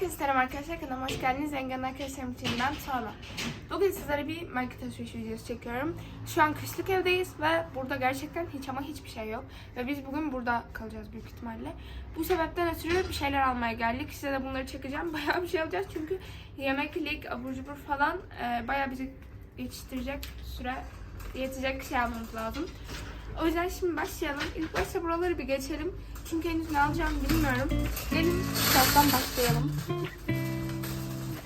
Herkese selam arkadaşlar kanalıma hoş geldiniz. Engelli arkadaşlarım için ben. Bugün sizlere bir market alışveriş videosu çekiyorum. Şu an kışlık evdeyiz ve burada gerçekten hiç ama hiçbir şey yok. Ve biz bugün burada kalacağız büyük ihtimalle. Bu sebepten ötürü bir şeyler almaya geldik. Size de bunları çekeceğim. Bayağı bir şey alacağız çünkü yemeklik, abur cubur falan e, bayağı bizi geçiştirecek süre yetecek şey almamız lazım. O yüzden şimdi başlayalım. İlk başta buraları bir geçelim. Çünkü henüz ne alacağımı bilmiyorum. Gelin kitaptan başlayalım.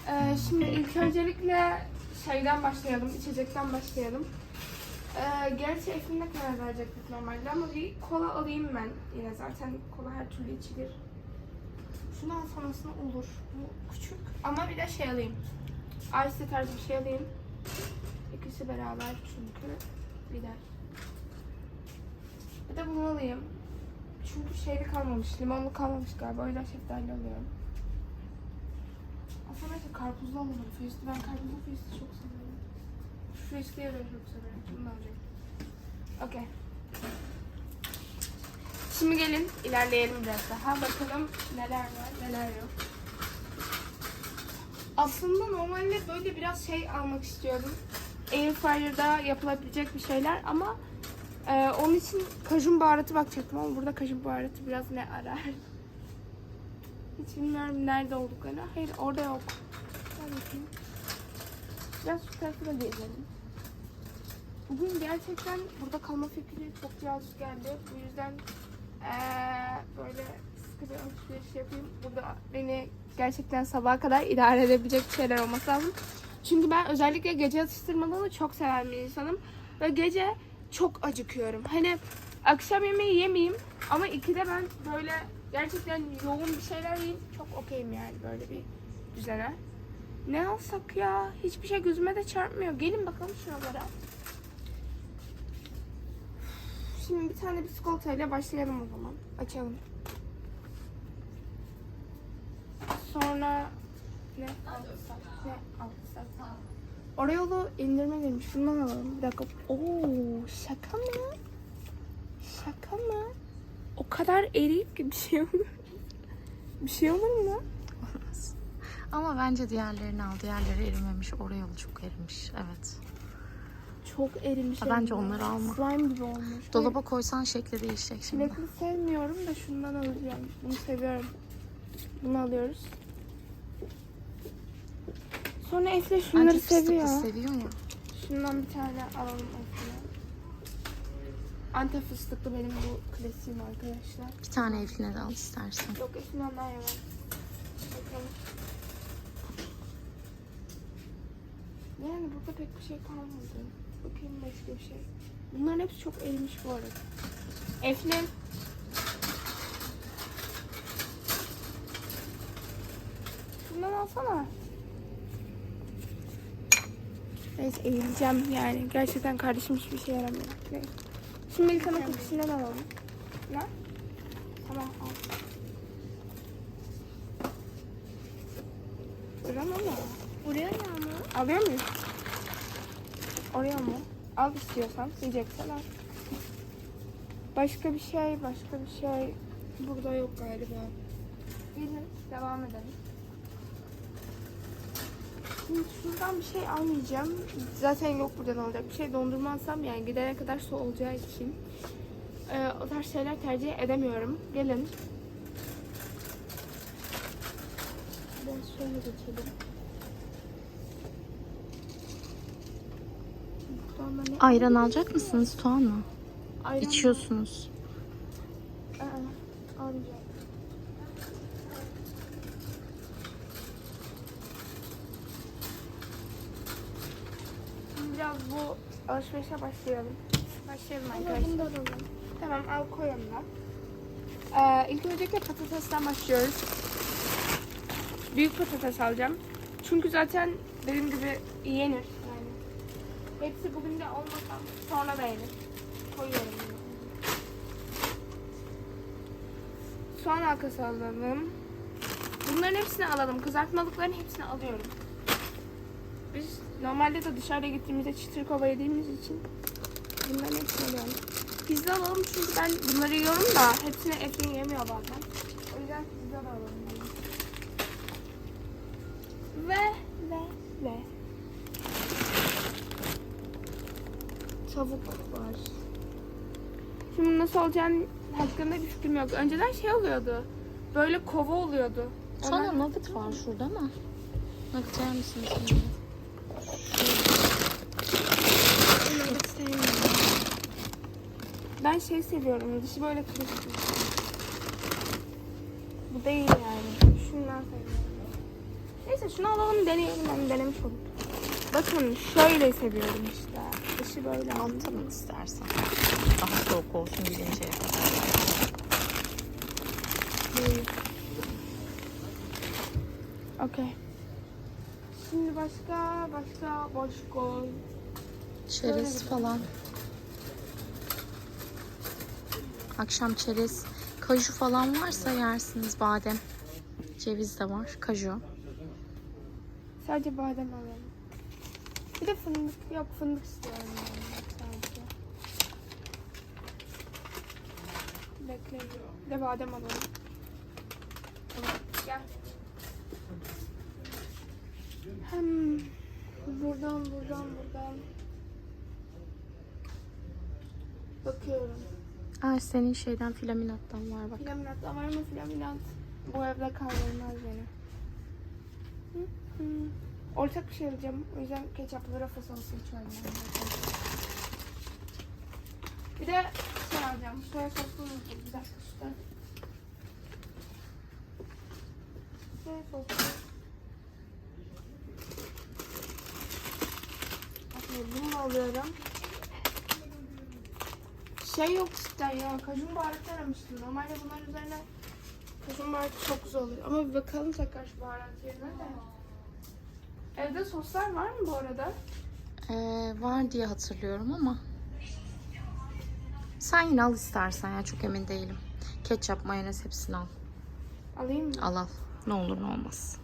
Ee, şimdi ilk öncelikle şeyden başlayalım, içecekten başlayalım. Ee, gerçi Eflin ne kadar verecektik normalde ama bir kola alayım ben yine zaten kola her türlü içilir. Şunu alsam olur. Bu küçük ama bir de şey alayım. Ice tarzı bir şey alayım. İkisi beraber çünkü gider. Bir de bunu alayım. Çünkü şeyli kalmamış, limonlu kalmamış galiba. O yüzden şeftali alıyorum. Aslında belki karpuzlu almadım. Füyüstü. Ben karpuzlu füyüstü çok seviyorum. Füyüstüyü de çok seviyorum. Bunu alacağım. Okey. Şimdi gelin ilerleyelim biraz daha. Bakalım neler var, neler yok. Aslında normalde böyle biraz şey almak istiyordum. Airfryer'da yapılabilecek bir şeyler ama ee, onun için kajun baharatı bakacaktım ama burada kajun baharatı biraz ne arar? Hiç bilmiyorum nerede olduklarını. Hayır orada yok. Biraz şu tarafı da gezelim. Bugün gerçekten burada kalma fikri çok birazcık geldi. Bu yüzden ee, böyle sıkı bir alışveriş yapayım. Burada beni gerçekten sabaha kadar idare edebilecek şeyler olması lazım. Çünkü ben özellikle gece atıştırmalarını çok seven bir insanım. Ve gece çok acıkıyorum. Hani akşam yemeği yemeyeyim ama ikide ben böyle gerçekten yoğun bir şeyler yiyeyim. Çok okeyim yani böyle bir düzene. Ne alsak ya? Hiçbir şey gözüme de çarpmıyor. Gelin bakalım şuralara. Şimdi bir tane biskolatayla başlayalım o zaman. Açalım. Sonra ne alsak? Ne alsak? Oreo'lu indirme girmiş. Bundan alalım. Bir dakika. Oo, şaka mı? Şaka mı? O kadar eriyip ki bir şey olur. bir şey olur mu? Olmaz. Ama bence diğerlerini al. Diğerleri erimemiş. Oraya yolu çok erimiş. Evet. Çok erimiş. Ha, bence elimde. onları alma. Slime gibi olmuş. Dolaba koysan şekli değişecek şimdi. Çilekli sevmiyorum da şundan alacağım. Bunu seviyorum. Bunu alıyoruz. Sonra Efle şunları Bence fıstıklı seviyor. seviyor ya. Şundan bir tane alalım Efle. Antep fıstıklı benim bu klasiğim arkadaşlar. Bir tane Eflin'e de al istersen. Yok Efli'nden daha yemem. Bakalım. Yani burada pek bir şey kalmadı. Bakayım başka bir şey. Bunların hepsi çok erimiş bu arada. Eflin. Şundan alsana. Neyse eğileceğim yani. Gerçekten kardeşim hiçbir şey yaramıyor. Neyse. Şimdi ilk ana kokusundan alalım. Ne? Tamam al. Buram ama. Buraya ne ama? Alıyor muyuz? Oraya mı? Al istiyorsan. Yiyeceksen al. Başka bir şey, başka bir şey burada yok galiba. Gelin devam edelim. Şimdi şuradan bir şey almayacağım. Zaten yok buradan alacak bir şey. Dondurmazsam yani gidene kadar su olacağı için. Ee, o tarz şeyler tercih edemiyorum. Gelin. Biraz şöyle geçelim. Ayran alacak mısınız Tuana? Ayran İçiyorsunuz. Aa, almayacağım. Şimdi biraz bu alışverişe başlayalım. Başlayalım arkadaşlar. Tamam al koy yanına. Ee, ilk öncelikle patatesten başlıyoruz. Büyük patates alacağım. Çünkü zaten dediğim gibi yenir yani. Hepsi bugün de olmasa sonra da yenir. Koyuyorum bunu. Soğan halkası alalım. Bunların hepsini alalım. Kızartmalıkların hepsini alıyorum. Biz Normalde de dışarıda gittiğimizde çıtır kova yediğimiz için bunların hepsini alıyorum. Pizza alalım çünkü ben bunları yiyorum da hepsini Eflin yemiyor bazen. O yüzden pizza da alalım. Ve ve ve tavuk var. Şimdi nasıl olacağını hakkında bir fikrim yok. Önceden şey oluyordu. Böyle kova oluyordu. Sonra Ondan... nugget var şurada ama. Nugget yer misiniz? Şimdi? Ben şey seviyorum. Dışı böyle kırışık. Bu değil yani. Şundan seviyorum. Neyse şunu alalım deneyelim. Ben denemiş oldum. Bakın şöyle seviyorum işte. Dışı böyle. Anlatalım istersen. Daha soğuk olsun. Değil. Okey. Şimdi başka başka boş koy. Çerez falan. Akşam çerez. Kaju falan varsa yersiniz. Badem. Ceviz de var. Kaju. Sadece badem alalım. Bir de fındık yok fındık istiyorum sadece. Bekle. Bir de badem alalım. Tamam, Gel. Hem buradan buradan buradan bakıyorum. Aa, senin şeyden flaminattan var bak. Flaminat ama ama flaminat bu evde kaldırmaz beni. Hı hı. Ortak bir şey alacağım. O yüzden ketçaplı rafa sosu içiyorum. Bir de şey alacağım. Soya soslu dakika şuradan. Soya soslu. Okey bunu alıyorum. Şey yok cidden ya. Kajun baharatı aramıştım. Normalde bunların üzerine kajun baharatı çok güzel oluyor. Ama bir bakalım tekrar şu baharat yerine de. Evde soslar var mı bu arada? Ee, var diye hatırlıyorum ama. Sen yine al istersen ya çok emin değilim. Ketçap, mayonez hepsini al. Alayım mı? Al al. Ne olur ne olmaz.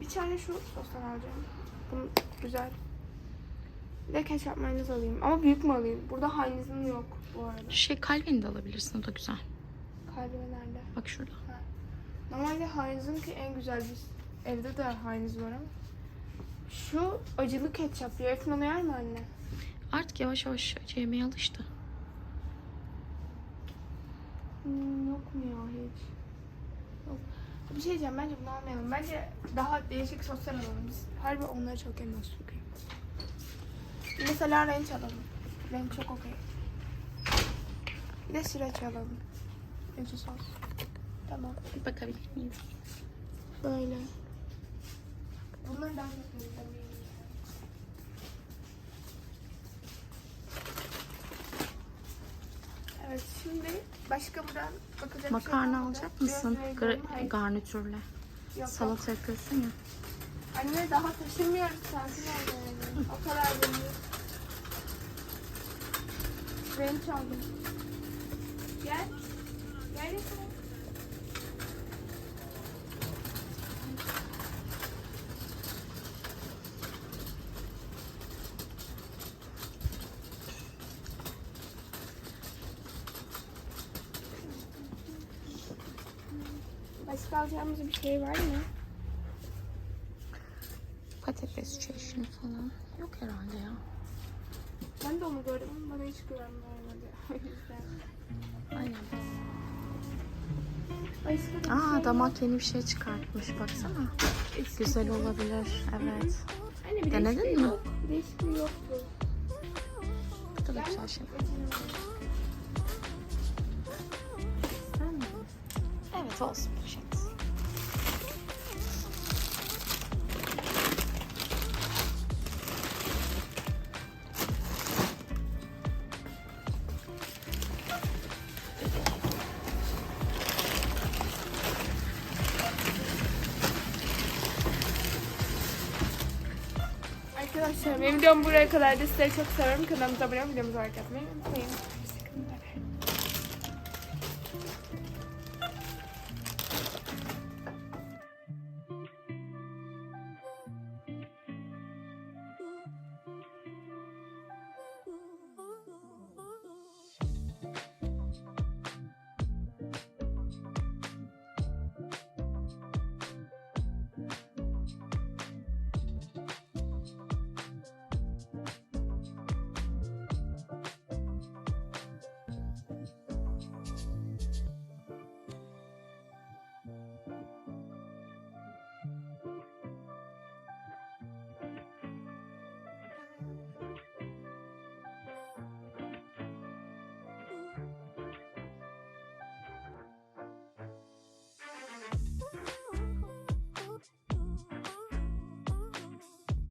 Bir tane şu sostan alacağım. Bunu güzel. Bir de ketçap mayonez alayım. Ama büyük mü alayım? Burada Heinz'in yok bu arada. Şey kalbini de alabilirsin o da güzel. Kalbime nerede? Bak şurada. Normalde Heinz'in ki en güzel biz evde de Heinz var ama. Şu acılı ketçap. Efnan yer mi anne? Artık yavaş yavaş acı yemeye alıştı. Hmm, yok mu ya hiç? Yok. Bir şey diyeceğim bence bunu almayalım. Bence daha değişik soslar alalım biz. Harbi onları çok yemiyoruz çünkü. Mesela ranch alalım. Ranch çok okey. Bir de sriracha alalım. Acı sos. Tamam. Bir bakabilir miyiz? Böyle. Bunları daha çok. Evet şimdi başka buradan bakacak şey Makarna kalmadı. alacak mısın? Hayır. garnitürle. Yok, yok. Salata yapıyorsun ya. Anne daha taşımıyoruz sakin ol yani. O kadar değil. Beni çaldım. Gel. Gel yakala. Başka alacağımız bir şey var mı? Çeşni falan. Yok herhalde ya. Ben de onu gördüm ama bana hiç güven vermedi. O yüzden. Aynen. Başka Aa şey damak yeni bir şey çıkartmış baksana. Eski Güzel gibi. olabilir. Evet. Anne bir Denedin mi? Yok. Bir değişikliği yoktu. Bu da güzel şey. Evet olsun poşet. Arkadaşlar benim videom buraya kadar. Sizleri çok seviyorum. Kanalımıza abone olmayı, videomuza like atmayı unutmayın.